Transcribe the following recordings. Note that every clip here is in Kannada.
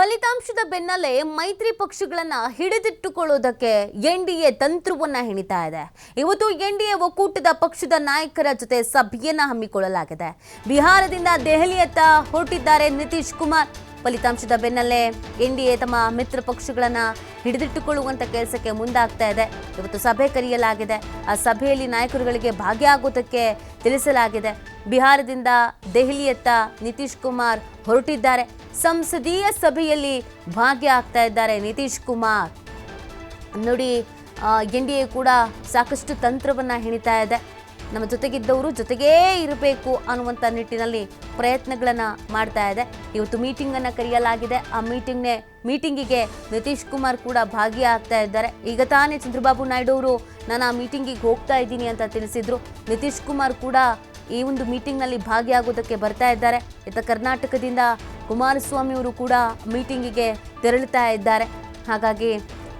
ಫಲಿತಾಂಶದ ಬೆನ್ನಲ್ಲೇ ಮೈತ್ರಿ ಪಕ್ಷಗಳನ್ನ ಹಿಡಿದಿಟ್ಟುಕೊಳ್ಳುವುದಕ್ಕೆ ಎನ್ ಡಿ ಎ ತಂತ್ರವನ್ನ ಹೆಣಿತಾ ಇದೆ. ಇವತ್ತು ಎನ್ ಡಿ ಎ ಒಕ್ಕೂಟದ ಪಕ್ಷದ ನಾಯಕರ ಜೊತೆ ಸಭೆಯನ್ನ ಹಮ್ಮಿಕೊಳ್ಳಲಾಗಿದೆ. ಬಿಹಾರದಿಂದ ದೆಹಲಿಯತ್ತ ಹೊರಟಿದ್ದಾರೆ ನಿತೀಶ್ ಕುಮಾರ್. ಫಲಿತಾಂಶದ ಬೆನ್ನಲ್ಲೇ ಎನ್ ಡಿ ಎ ತಮ್ಮ ಮಿತ್ರ ಪಕ್ಷಗಳನ್ನ ಹಿಡಿದಿಟ್ಟುಕೊಳ್ಳುವಂತ ಕೆಲಸಕ್ಕೆ ಮುಂದಾಗ್ತಾ ಇದೆ. ಇವತ್ತು ಸಭೆ ಕರೆಯಲಾಗಿದೆ. ಆ ಸಭೆಯಲ್ಲಿ ನಾಯಕರುಗಳಿಗೆ ಭಾಗಿಯಾಗೋದಕ್ಕೆ ತಿಳಿಸಲಾಗಿದೆ. ಬಿಹಾರದಿಂದ ದೆಹಲಿಯತ್ತ ನಿತೀಶ್ ಕುಮಾರ್ ಹೊರಟಿದ್ದಾರೆ. ಸಂಸದೀಯ ಸಭೆಯಲ್ಲಿ ಭಾಗಿಯಾಗ್ತಾ ಇದ್ದಾರೆ ನಿತೀಶ್ ಕುಮಾರ್. ನೋಡಿ ಎನ್ ಡಿ ಎ ಕೂಡ ಸಾಕಷ್ಟು ತಂತ್ರವನ್ನು ಹೆಣಿತಾ ಇದೆ. ನಮ್ಮ ಜೊತೆಗಿದ್ದವರು ಜೊತೆಗೇ ಇರಬೇಕು ಅನ್ನುವಂಥ ನಿಟ್ಟಿನಲ್ಲಿ ಪ್ರಯತ್ನಗಳನ್ನು ಮಾಡ್ತಾ ಇದೆ. ಇವತ್ತು ಮೀಟಿಂಗನ್ನು ಕರೆಯಲಾಗಿದೆ. ಆ ಮೀಟಿಂಗ್ನೇ ಮೀಟಿಂಗಿಗೆ ನಿತೀಶ್ ಕುಮಾರ್ ಕೂಡ ಭಾಗಿಯಾಗ್ತಾ ಇದ್ದಾರೆ. ಈಗ ತಾನೇ ಚಂದ್ರಬಾಬು ನಾಯ್ಡು ಅವರು, ನಾನು ಆ ಮೀಟಿಂಗಿಗೆ ಹೋಗ್ತಾ ಇದ್ದೀನಿ ಅಂತ ತಿಳಿಸಿದರು. ನಿತೀಶ್ ಕುಮಾರ್ ಕೂಡ ಈ ಒಂದು ಮೀಟಿಂಗ್ನಲ್ಲಿ ಭಾಗಿಯಾಗೋದಕ್ಕೆ ಬರ್ತಾ ಇದ್ದಾರೆ. ಇತ್ತ ಕರ್ನಾಟಕದಿಂದ ಕುಮಾರಸ್ವಾಮಿ ಅವರು ಕೂಡ ಮೀಟಿಂಗಿಗೆ ತೆರಳುತ್ತಾ ಇದ್ದಾರೆ. ಹಾಗಾಗಿ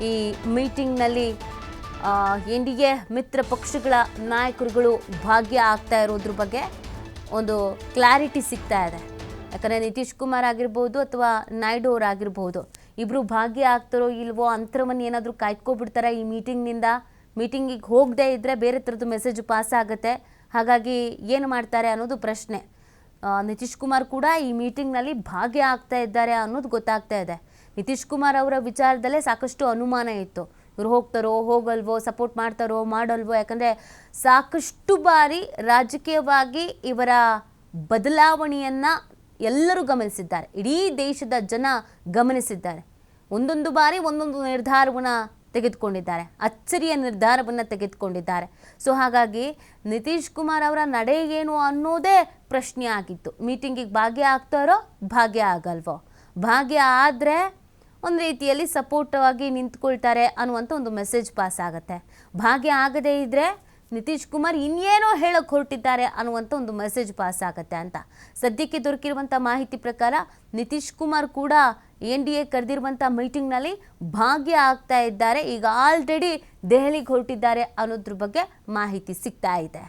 ಈ ಮೀಟಿಂಗ್ನಲ್ಲಿ ಎನ್ ಡಿ ಎ ಮಿತ್ರ ಪಕ್ಷಗಳ ನಾಯಕರುಗಳು ಭಾಗ್ಯ ಆಗ್ತಾ ಇರೋದ್ರ ಬಗ್ಗೆ ಒಂದು ಕ್ಲಾರಿಟಿ ಸಿಗ್ತಾ ಇದೆ. ಯಾಕಂದರೆ ನಿತೀಶ್ ಕುಮಾರ್ ಆಗಿರ್ಬೋದು ಅಥವಾ ನಾಯ್ಡು ಅವರಾಗಿರ್ಬೋದು ಇಬ್ಬರು ಭಾಗ್ಯ ಆಗ್ತಾರೋ ಇಲ್ವೋ ಅಂತರವನ್ನು ಏನಾದರೂ ಕಾಯ್ಕೊಬಿಡ್ತಾರೆ ಈ ಮೀಟಿಂಗ್ನಿಂದ. ಮೀಟಿಂಗಿಗೆ ಹೋಗದೇ ಇದ್ದರೆ ಬೇರೆ ಥರದ್ದು ಮೆಸೇಜ್ ಪಾಸ್ ಆಗುತ್ತೆ. ಹಾಗಾಗಿ ಏನು ಮಾಡ್ತಾರೆ ಅನ್ನೋದು ಪ್ರಶ್ನೆ. ನಿತೀಶ್ ಕುಮಾರ್ ಕೂಡ ಈ ಮೀಟಿಂಗ್ನಲ್ಲಿ ಭಾಗ್ಯ ಆಗ್ತಾ ಇದ್ದಾರೆ ಅನ್ನೋದು ಗೊತ್ತಾಗ್ತಾ ಇದೆ. ನಿತೀಶ್ ಕುಮಾರ್ ಅವರ ವಿಚಾರದಲ್ಲೇ ಸಾಕಷ್ಟು ಅನುಮಾನ ಇತ್ತು. ಇವ್ರು ಹೋಗ್ತಾರೋ, ಹೋಗಲ್ವೋ ಸಪೋರ್ಟ್ ಮಾಡ್ತಾರೋ, ಮಾಡಲ್ವೋ, ಯಾಕಂದರೆ ಸಾಕಷ್ಟು ಬಾರಿ ರಾಜಕೀಯವಾಗಿ ಇವರ ಬದಲಾವಣೆಯನ್ನು ಎಲ್ಲರೂ ಗಮನಿಸಿದ್ದಾರೆ. ಇಡೀ ದೇಶದ ಜನ ಗಮನಿಸಿದ್ದಾರೆ. ಒಂದೊಂದು ಬಾರಿ ಒಂದೊಂದು ನಿರ್ಧಾರವನ್ನು ತೆಗೆದುಕೊಂಡಿದ್ದಾರೆ. ಅಚ್ಚರಿಯ ನಿರ್ಧಾರವನ್ನು ತೆಗೆದುಕೊಂಡಿದ್ದಾರೆ. ಸೊ ಹಾಗಾಗಿ ನಿತೀಶ್ ಕುಮಾರ್ ಅವರ ನಡೆ ಏನು ಅನ್ನೋದೇ ಪ್ರಶ್ನೆ ಆಗಿತ್ತು. ಮೀಟಿಂಗಿಗೆ ಭಾಗ್ಯ ಆಗ್ತಾರೋ, ಭಾಗ್ಯ ಆಗಲ್ವೋ? ಭಾಗ್ಯ ಆದರೆ ಒಂದು ರೀತಿಯಲ್ಲಿ ಸಪೋರ್ಟವಾಗಿ ನಿಂತ್ಕೊಳ್ತಾರೆ ಅನ್ನುವಂಥ ಒಂದು ಮೆಸೇಜ್ ಪಾಸ್ ಆಗುತ್ತೆ. ಭಾಗ್ಯ ಆಗದೇ ಇದ್ದರೆ ನಿತೀಶ್ ಕುಮಾರ್ ಇನ್ನೇನೋ ಹೇಳಕ್ಕೆ ಹೊರಟಿದ್ದಾರೆ ಅನ್ನುವಂಥ ಒಂದು ಮೆಸೇಜ್ ಪಾಸ್ ಆಗುತ್ತೆ ಅಂತ. ಸದ್ಯಕ್ಕೆ ದೊರಕಿರುವಂಥ ಮಾಹಿತಿ ಪ್ರಕಾರ ನಿತೀಶ್ ಕುಮಾರ್ ಕೂಡ ಎನ್ ಡಿ ಎ ಕರೆದಿರುವಂಥ ಮೀಟಿಂಗ್ನಲ್ಲಿ ಭಾಗ್ಯ ಆಗ್ತಾ ಇದ್ದಾರೆ. ಈಗ ಆಲ್ರೆಡಿ ದೆಹಲಿಗೆ ಹೊರಟಿದ್ದಾರೆ ಅನ್ನೋದ್ರ ಬಗ್ಗೆ ಮಾಹಿತಿ ಸಿಗ್ತಾ ಇದೆ.